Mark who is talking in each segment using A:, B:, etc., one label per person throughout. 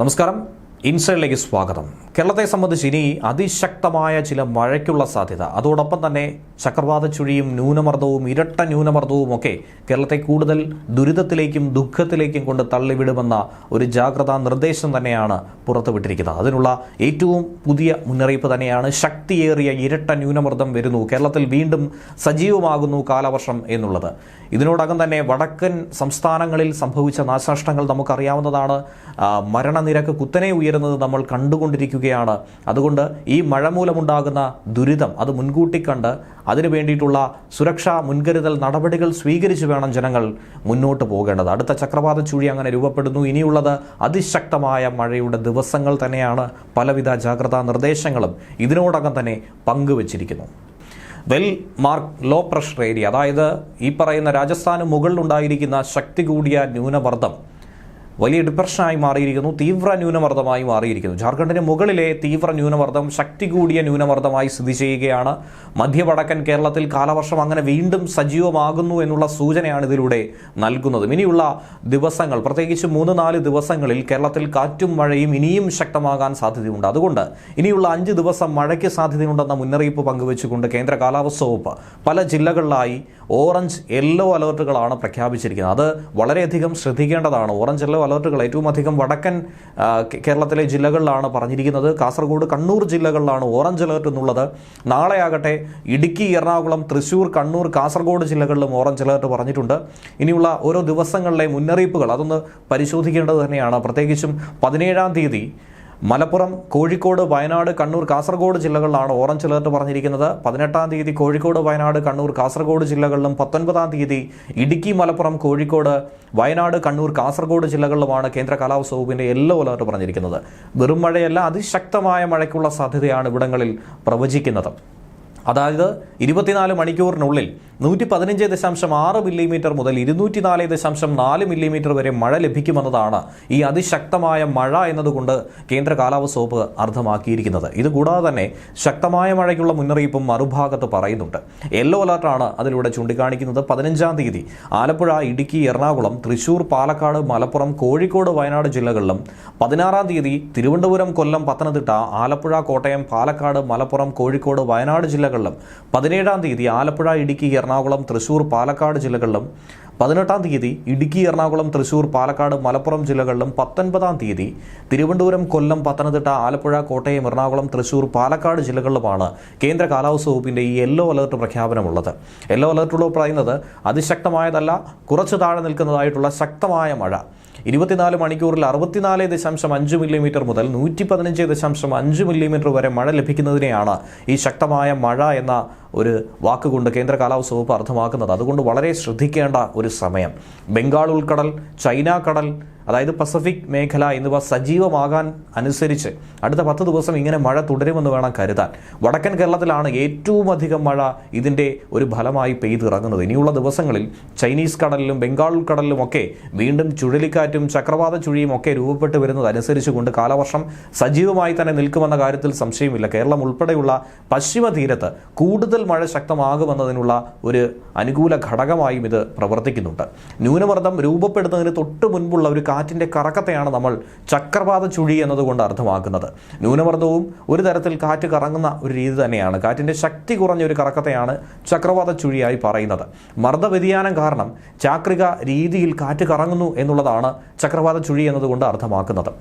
A: നമസ്കാരം. ഇൻസൈഡിലേക്ക് സ്വാഗതം. കേരളത്തെ സംബന്ധിച്ച് ഇനി അതിശക്തമായ ചില മഴയ്ക്കുള്ള സാധ്യത. അതോടൊപ്പം തന്നെ ചക്രവാത ചുഴിയും ന്യൂനമർദ്ദവും ഇരട്ട ന്യൂനമർദ്ദവും ഒക്കെ കേരളത്തെ കൂടുതൽ ദുരിതത്തിലേക്കും ദുഃഖത്തിലേക്കും കൊണ്ട് തള്ളിവിടുമെന്ന ഒരു ജാഗ്രതാ നിർദ്ദേശം തന്നെയാണ് പുറത്തുവിട്ടിരിക്കുന്നത്. അതിനുള്ള ഏറ്റവും പുതിയ മുന്നറിയിപ്പ് തന്നെയാണ് ശക്തിയേറിയ ഇരട്ട ന്യൂനമർദ്ദം വരുന്നു. കേരളത്തിൽ വീണ്ടും സജീവമാകുന്നു കാലവർഷം എന്നുള്ളത്. ഇതിനോടകം തന്നെ വടക്കൻ സംസ്ഥാനങ്ങളിൽ സംഭവിച്ച നാശനഷ്ടങ്ങൾ നമുക്കറിയാവുന്നതാണ്. മരണനിരക്ക് കുത്തനെ ഉയരുന്നത് നമ്മൾ കണ്ടുകൊണ്ടിരിക്കുകയാണ്. അതുകൊണ്ട് ഈ മഴ മൂലമുണ്ടാകുന്ന ദുരിതം അത് മുൻകൂട്ടി കണ്ട് അതിനു വേണ്ടിയിട്ടുള്ള സുരക്ഷാ മുൻകരുതൽ നടപടികൾ സ്വീകരിച്ചു വേണം ജനങ്ങൾ മുന്നോട്ട് പോകേണ്ടത്. അടുത്ത ചക്രവാത ചുഴി അങ്ങനെ രൂപപ്പെടുന്നു. ഇനിയുള്ളത് അതിശക്തമായ മഴയുടെ ദിവസങ്ങൾ തന്നെയാണ് പലവിധ ജാഗ്രതാ നിർദ്ദേശങ്ങളും ഇതിനോടകം തന്നെ പങ്കുവച്ചിരിക്കുന്നു. Well mark low pressure area അതായത് ഈ പറയുന്ന രാജസ്ഥാന് മുകളിലുണ്ടായിരിക്കുന്ന ശക്തി കൂടിയ ന്യൂനമർദ്ദം വലിയ ഡിപ്രഷനായി മാറിയിരിക്കുന്നു തീവ്ര ന്യൂനമർദ്ദമായി മാറിയിരിക്കുന്നു. ജാർഖണ്ഡിന് മുകളിലെ തീവ്ര ന്യൂനമർദ്ദം ശക്തി കൂടിയ ന്യൂനമർദ്ദമായി സ്ഥിതി ചെയ്യുകയാണ്. മധ്യവടക്കൻ കേരളത്തിൽ കാലവർഷം അങ്ങനെ വീണ്ടും സജീവമാകുന്നു എന്നുള്ള സൂചനയാണ് ഇതിലൂടെ നൽകുന്നത്. ഇനിയുള്ള ദിവസങ്ങൾ പ്രത്യേകിച്ച് മൂന്ന് നാല് ദിവസങ്ങളിൽ കേരളത്തിൽ കാറ്റും മഴയും ഇനിയും ശക്തമാകാൻ സാധ്യതയുണ്ട്. അതുകൊണ്ട് ഇനിയുള്ള അഞ്ച് ദിവസം മഴയ്ക്ക് സാധ്യതയുണ്ടെന്ന മുന്നറിയിപ്പ് പങ്കുവച്ചുകൊണ്ട് കേന്ദ്ര കാലാവസ്ഥ വകുപ്പ് പല ജില്ലകളിലായി ഓറഞ്ച് യെല്ലോ അലേർട്ടുകളാണ് പ്രഖ്യാപിച്ചിരിക്കുന്നത്. അത് വളരെയധികം ശ്രദ്ധിക്കേണ്ടതാണ്. ഓറഞ്ച് യെല്ലോ അലർട്ടുകൾ. ഏറ്റവും അധികം വടക്കൻ കേരളത്തിലെ ജില്ലകളിലാണ് പറഞ്ഞിരിക്കുന്നത്. കാസർഗോഡ് കണ്ണൂർ ജില്ലകളിലാണ് ഓറഞ്ച് അലർട്ട് എന്നുള്ളത്. നാളെയാകട്ടെ ഇടുക്കി എറണാകുളം തൃശൂർ കണ്ണൂർ കാസർഗോഡ് ജില്ലകളിലും ഓറഞ്ച് അലർട്ട് പറഞ്ഞിട്ടുണ്ട്. ഇനിയുള്ള ഓരോ ദിവസങ്ങളിലെ മുന്നറിയിപ്പുകൾ അതൊന്ന് പരിശോധിക്കേണ്ടത് തന്നെയാണ്. പ്രത്യേകിച്ചും പതിനേഴാം തീയതി മലപ്പുറം കോഴിക്കോട് വയനാട് കണ്ണൂർ കാസർഗോഡ് ജില്ലകളിലാണ് ഓറഞ്ച് അലേർട്ട് പറഞ്ഞിരിക്കുന്നത്. പതിനെട്ടാം തീയതി കോഴിക്കോട് വയനാട് കണ്ണൂർ കാസർഗോഡ് ജില്ലകളിലും പത്തൊൻപതാം തീയതി ഇടുക്കി മലപ്പുറം കോഴിക്കോട് വയനാട് കണ്ണൂർ കാസർഗോഡ് ജില്ലകളിലുമാണ് കേന്ദ്ര കാലാവസ്ഥ വകുപ്പിന്റെ യെല്ലോ അലേർട്ട് പറഞ്ഞിരിക്കുന്നത്. വെറും മഴയല്ല അതിശക്തമായ മഴയ്ക്കുള്ള സാധ്യതയാണ് ഇവിടങ്ങളിൽ പ്രവചിക്കുന്നത്. അതായത് ഇരുപത്തിനാല് മണിക്കൂറിനുള്ളിൽ നൂറ്റി പതിനഞ്ച് ദശാംശം ആറ് മില്ലിമീറ്റർ മുതൽ ഇരുന്നൂറ്റി നാല് ദശാംശം നാല് മില്ലിമീറ്റർ വരെ മഴ ലഭിക്കുമെന്നതാണ് ഈ അതിശക്തമായ മഴ എന്നതുകൊണ്ട് കേന്ദ്ര കാലാവസ്ഥ വകുപ്പ് അർത്ഥമാക്കിയിരിക്കുന്നത് ഇതുകൂടാതെ തന്നെ ശക്തമായ മഴയ്ക്കുള്ള മുന്നറിയിപ്പും മറുഭാഗത്ത് പറയുന്നുണ്ട്. യെല്ലോ അലർട്ടാണ് അതിലൂടെ ചൂണ്ടിക്കാണിക്കുന്നത്. പതിനഞ്ചാം തീയതി ആലപ്പുഴ ഇടുക്കി എറണാകുളം തൃശൂർ പാലക്കാട് മലപ്പുറം കോഴിക്കോട് വയനാട് ജില്ലകളിലും പതിനാറാം തീയതി തിരുവനന്തപുരം കൊല്ലം പത്തനംതിട്ട ആലപ്പുഴ കോട്ടയം പാലക്കാട് മലപ്പുറം കോഴിക്കോട് വയനാട് ജില്ലകളിലും. പതിനേഴാം തീയതി ആലപ്പുഴ ഇടുക്കി എറണാകുളം തൃശൂർ പാലക്കാട് ജില്ലകളിലും. പതിനെട്ടാം തീയതി ഇടുക്കി എറണാകുളം തൃശൂർ പാലക്കാട് മലപ്പുറം ജില്ലകളിലും പത്തൊൻപതാം തീയതി തിരുവനന്തപുരം കൊല്ലം പത്തനംതിട്ട ആലപ്പുഴ കോട്ടയം എറണാകുളം തൃശൂർ പാലക്കാട് ജില്ലകളിലുമാണ് കേന്ദ്ര കാലാവസ്ഥാ വകുപ്പിന്റെ ഈ യെല്ലോ അലർട്ട് പ്രഖ്യാപനമുള്ളത്. യെല്ലോ അലർട്ടുകൾ പറയുന്നത് അതിശക്തമായതല്ല കുറച്ച് താഴെ നിൽക്കുന്നതായിട്ടുള്ള ശക്തമായ മഴ. ഇരുപത്തിനാല് മണിക്കൂറിൽ അറുപത്തിനാല് ദശാംശം അഞ്ച് മില്ലിമീറ്റർ മുതൽ നൂറ്റി പതിനഞ്ച് ദശാംശം അഞ്ച് മില്ലിമീറ്റർ വരെ മഴ ലഭിക്കുന്നതിനെയാണ് ഈ ശക്തമായ മഴ എന്ന ഒരു വാക്കുകൊണ്ട് കേന്ദ്ര കാലാവസ്ഥ വകുപ്പ് അർത്ഥമാക്കുന്നത്. അതുകൊണ്ട് വളരെ ശ്രദ്ധിക്കേണ്ട ഒരു സമയം. ബംഗാൾ ഉൾക്കടൽ ചൈന കടൽ അതായത് പസഫിക് മേഖല എന്നിവ സജീവമാകാൻ അനുസരിച്ച് അടുത്ത പത്ത് ദിവസം ഇങ്ങനെ മഴ തുടരുമെന്ന് വേണം കരുതാൻ. വടക്കൻ കേരളത്തിലാണ് ഏറ്റവും അധികം മഴ ഇതിന്റെ ഒരു ഫലമായി പെയ്തിറങ്ങുന്നത്. ഇനിയുള്ള ദിവസങ്ങളിൽ ചൈനീസ് കടലിലും ബംഗാൾ കടലിലും ഒക്കെ വീണ്ടും ചുഴലിക്കാറ്റും ചക്രവാത ചുഴിയും ഒക്കെ രൂപപ്പെട്ടു വരുന്നത് അനുസരിച്ചുകൊണ്ട് കാലവർഷം സജീവമായി തന്നെ നിൽക്കുമെന്ന കാര്യത്തിൽ സംശയമില്ല. കേരളം ഉൾപ്പെടെയുള്ള പശ്ചിമ തീരത്ത് കൂടുതൽ മഴ ശക്തമാകുമെന്നതിനുള്ള ഒരു അനുകൂല ഘടകമായും ഇത് പ്രവർത്തിക്കുന്നുണ്ട്. ന്യൂനമർദ്ദം രൂപപ്പെടുന്നതിന് തൊട്ട് മുൻപുള്ള ഒരു കാറ്റിന്റെ കറക്കത്തെയാണ് നമ്മൾ ചക്രവാത ചുഴി എന്നതുകൊണ്ട് അർത്ഥമാക്കുന്നത്. ന്യൂനമർദ്ദവും ഒരു തരത്തിൽ കാറ്റ് കറങ്ങുന്ന ഒരു രീതി തന്നെയാണ്. കാറ്റിന്റെ ശക്തി കുറഞ്ഞ ഒരു കറക്കത്തെയാണ് ചക്രവാത ചുഴിയായി പറയുന്നത്. മർദ്ദ വ്യതിയാനം കാരണം ചാക്രിക രീതിയിൽ കാറ്റ് കറങ്ങുന്നു എന്നുള്ളതാണ് ചക്രവാത ചുഴി എന്നതുകൊണ്ട് അർത്ഥമാക്കുന്നത്.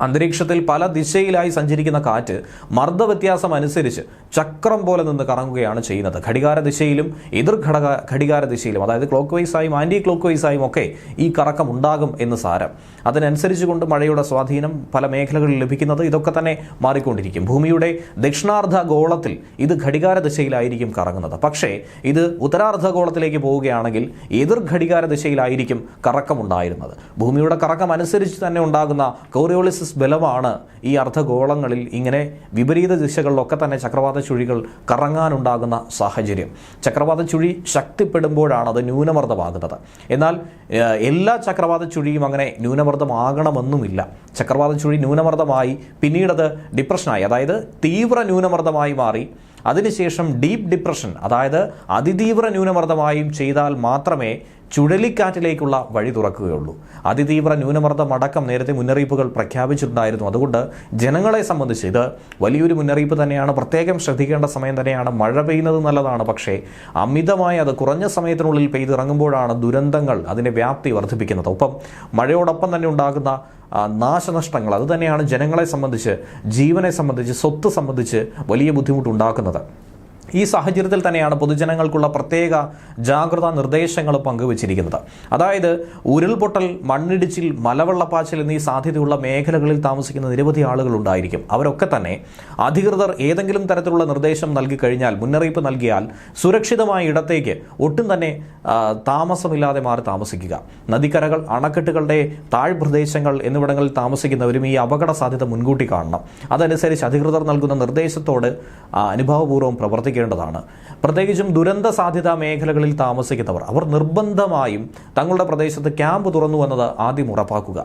A: അന്തരീക്ഷത്തിൽ പല ദിശയിലായി സഞ്ചരിക്കുന്ന കാറ്റ് മർദ്ദവ്യത്യാസം അനുസരിച്ച് ചക്രം പോലെ നിന്ന് കറങ്ങുകയാണ് ചെയ്യുന്നത്. ഘടികാര ദിശയിലും എതിർ ഘടക ഘടികാര ദിശയിലും അതായത് ക്ലോക്ക് വൈസായും ആന്റി ക്ലോക്ക് വൈസായും ഒക്കെ ഈ കറക്കം ഉണ്ടാകും എന്ന് സാരം. അതിനനുസരിച്ച് കൊണ്ട് മഴയുടെ സ്വാധീനം പല മേഖലകളിൽ ലഭിക്കുന്നത് ഇതൊക്കെ തന്നെ മാറിക്കൊണ്ടിരിക്കും. ഭൂമിയുടെ ദക്ഷിണാർദ്ധ ഗോളത്തിൽ ഇത് ഘടികാര ദിശയിലായിരിക്കും കറങ്ങുന്നത്. പക്ഷേ ഇത് ഉത്തരാർദ്ധ ഗോളത്തിലേക്ക് പോവുകയാണെങ്കിൽ എതിർ ഘടികാര ദിശയിലായിരിക്കും കറക്കം ഉണ്ടായിരുന്നത് ഭൂമിയുടെ കറക്കം അനുസരിച്ച് തന്നെ ഉണ്ടാകുന്ന കോറിയോളിസിസ് ബലമാണ് ഈ അർദ്ധഗോളങ്ങളിൽ ഇങ്ങനെ വിപരീത ദിശകളിലൊക്കെ തന്നെ ചക്രവാത ചുഴികൾ കറങ്ങാനുണ്ടാകുന്ന സാഹചര്യം. ചക്രവാത ചുഴി ശക്തിപ്പെടുമ്പോഴാണ് അത് ന്യൂനമർദ്ദമാകുന്നത്. എന്നാൽ എല്ലാ ചക്രവാത ചുഴിയും അങ്ങനെ ന്യൂനമർദ്ദമാകണമെന്നുമില്ല. ചക്രവാത ചുഴി ന്യൂനമർദ്ദമായി പിന്നീടത് ഡിപ്രഷനായി അതായത് തീവ്ര ന്യൂനമർദ്ദമായി മാറി. അതിനുശേഷം ഡീപ്പ് ഡിപ്രഷൻ അതായത് അതിതീവ്ര ന്യൂനമർദ്ദമായും ചെയ്താൽ മാത്രമേ ചുഴലിക്കാറ്റിലേക്കുള്ള വഴി തുറക്കുകയുള്ളൂ. അതിതീവ്ര ന്യൂനമർദ്ദം അടക്കം നേരത്തെ മുന്നറിയിപ്പുകൾ പ്രഖ്യാപിച്ചിട്ടുണ്ടായിരുന്നു. അതുകൊണ്ട് ജനങ്ങളെ സംബന്ധിച്ച് ഇത് വലിയൊരു മുന്നറിയിപ്പ് തന്നെയാണ്. പ്രത്യേകം ശ്രദ്ധിക്കേണ്ട സമയം തന്നെയാണ്. മഴ പെയ്യുന്നത് നല്ലതാണ്. പക്ഷേ അമിതമായി അത് കുറഞ്ഞ സമയത്തിനുള്ളിൽ പെയ്തിറങ്ങുമ്പോഴാണ് ദുരന്തങ്ങൾ അതിന്റെ വ്യാപ്തി വർദ്ധിപ്പിക്കുന്നത്. ഒപ്പം മഴയോടൊപ്പം തന്നെ ഉണ്ടാകുന്ന നാശനഷ്ടങ്ങൾ അതുതന്നെയാണ് ജനങ്ങളെ സംബന്ധിച്ച് ജീവനെ സംബന്ധിച്ച് സ്വത്ത് സംബന്ധിച്ച് വലിയ ബുദ്ധിമുട്ടുണ്ടാക്കുന്നത്. ഈ സാഹചര്യത്തിൽ തന്നെയാണ് പൊതുജനങ്ങൾക്കുള്ള പ്രത്യേക ജാഗ്രതാ നിർദ്ദേശങ്ങൾ പങ്കുവച്ചിരിക്കുന്നത്. അതായത് ഉരുൾപൊട്ടൽ മണ്ണിടിച്ചിൽ മലവെള്ളപ്പാച്ചിൽ എന്നീ സാധ്യതയുള്ള മേഖലകളിൽ താമസിക്കുന്ന നിരവധി ആളുകൾ ഉണ്ടായിരിക്കും. അവരൊക്കെ തന്നെ അധികൃതർ ഏതെങ്കിലും തരത്തിലുള്ള നിർദ്ദേശം നൽകി കഴിഞ്ഞാൽ മുന്നറിയിപ്പ് നൽകിയാൽ സുരക്ഷിതമായ ഇടത്തേക്ക് ഒട്ടും തന്നെ താമസമില്ലാതെ മാറി താമസിക്കുക. നദിക്കരകൾ അണക്കെട്ടുകളുടെ താഴ്പ്രദേശങ്ങൾ എന്നിവിടങ്ങളിൽ താമസിക്കുന്നവരും ഈ അപകട സാധ്യത മുൻകൂട്ടി കാണണം. അതനുസരിച്ച് അധികൃതർ നൽകുന്ന നിർദ്ദേശത്തോട് അനുഭവപൂർവം അനുഭാവപൂർവം പ്രവർത്തിക്കേണ്ടതാണ് പ്രത്യേകിച്ചും ദുരന്ത സാധ്യതാ മേഖലകളിൽ താമസിക്കുന്നവർ അവർ നിർബന്ധമായും തങ്ങളുടെ പ്രദേശത്ത് ക്യാമ്പ് തുറന്നു എന്നത് ആദ്യം ഉറപ്പാക്കുക.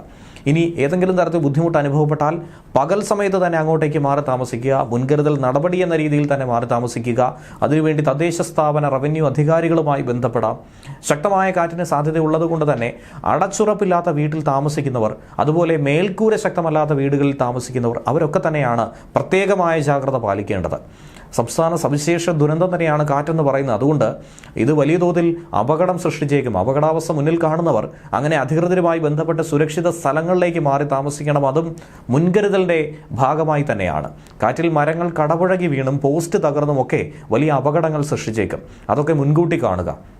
A: ഇനി ഏതെങ്കിലും തരത്തിൽ ബുദ്ധിമുട്ട് അനുഭവപ്പെട്ടാൽ പകൽ സമയത്ത് തന്നെ അങ്ങോട്ടേക്ക് മാറി താമസിക്കുക മുൻകരുതൽ നടപടി എന്ന രീതിയിൽ തന്നെ മാറി താമസിക്കുക അതിനുവേണ്ടി തദ്ദേശ സ്ഥാപന റവന്യൂ അധികാരികളുമായി ബന്ധപ്പെടാം. ശക്തമായ കാറ്റിന് സാധ്യതയുള്ളതുകൊണ്ട് തന്നെ അടച്ചുറപ്പില്ലാത്ത വീട്ടിൽ താമസിക്കുന്നവർ അതുപോലെ മേൽക്കൂര ശക്തമല്ലാത്ത വീടുകളിൽ താമസിക്കുന്നവർ അവരൊക്കെ തന്നെയാണ് പ്രത്യേകമായ ജാഗ്രത പാലിക്കേണ്ടത്. സംസ്ഥാന സവിശേഷ ദുരന്തം തന്നെയാണ് കാറ്റെന്ന് പറയുന്നത്. അതുകൊണ്ട് ഇത് വലിയ തോതിൽ അപകടം സൃഷ്ടിച്ചേക്കും. അപകടാവസ്ഥ മുന്നിൽ കാണുന്നവർ അങ്ങനെ അധികൃതരുമായി ബന്ധപ്പെട്ട സുരക്ഷിത സ്ഥലങ്ങളിലേക്ക് മാറി താമസിക്കണം. അതും മുൻകരുതലിന്റെ ഭാഗമായി തന്നെയാണ്. കാറ്റിൽ മരങ്ങൾ കടപുഴകി വീണും പോസ്റ്റ് തകർന്നുമൊക്കെ വലിയ അപകടങ്ങൾ സൃഷ്ടിച്ചേക്കും. അതൊക്കെ മുൻകൂട്ടി കാണുക.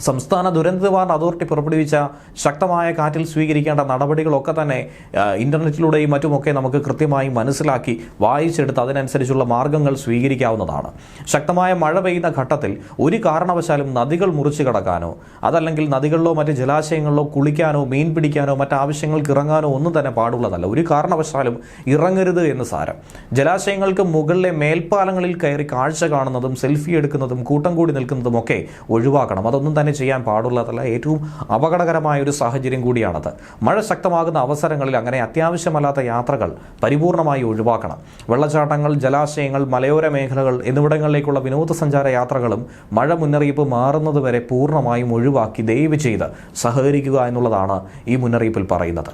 A: സംസ്ഥാന ദുരന്ത നിവാരണ അതോറിറ്റി പുറപ്പെടുവിച്ച ശക്തമായ കാറ്റിൽ സ്വീകരിക്കേണ്ട നടപടികളൊക്കെ തന്നെ ഇന്റർനെറ്റിലൂടെയും മറ്റുമൊക്കെ നമുക്ക് കൃത്യമായി മനസ്സിലാക്കി വായിച്ചെടുത്ത് അതിനനുസരിച്ചുള്ള മാർഗങ്ങൾ സ്വീകരിക്കാവുന്നതാണ്. ശക്തമായ മഴ പെയ്യുന്ന ഘട്ടത്തിൽ ഒരു കാരണവശാലും നദികൾ മുറിച്ചു കടക്കാനോ അതല്ലെങ്കിൽ നദികളിലോ മറ്റ് ജലാശയങ്ങളിലോ കുളിക്കാനോ മീൻ പിടിക്കാനോ മറ്റ് ആവശ്യങ്ങൾക്ക് ഇറങ്ങാനോ ഒന്നും തന്നെ പാടുള്ളതല്ല. ഒരു കാരണവശാലും ഇറങ്ങരുത് എന്ന് സാരം. ജലാശയങ്ങൾക്ക് മുകളിലെ മേൽപ്പാലങ്ങളിൽ കയറി കാഴ്ച കാണുന്നതും സെൽഫി എടുക്കുന്നതും കൂട്ടം കൂടി നിൽക്കുന്നതും ഒക്കെ ഒഴിവാക്കണം. അതൊന്നും തന്നെ ചെയ്യാൻ പാടുള്ളതല്ല ഏറ്റവും അപകടകരമായ ഒരു സാഹചര്യം കൂടിയാണത്. മഴ ശക്തമാകുന്ന അവസരങ്ങളിൽ അങ്ങനെ അത്യാവശ്യമല്ലാത്ത യാത്രകൾ പരിപൂർണമായി ഒഴിവാക്കണം. വെള്ളച്ചാട്ടങ്ങൾ ജലാശയങ്ങൾ മലയോര മേഖലകൾ എന്നിവിടങ്ങളിലേക്കുള്ള വിനോദസഞ്ചാര യാത്രകളും മഴ മുന്നറിയിപ്പ് മാറുന്നതുവരെ പൂർണമായും ഒഴിവാക്കി ദയവ് ചെയ്ത് സഹകരിക്കുക എന്നുള്ളതാണ് ഈ മുന്നറിയിപ്പിൽ പറയുന്നത്.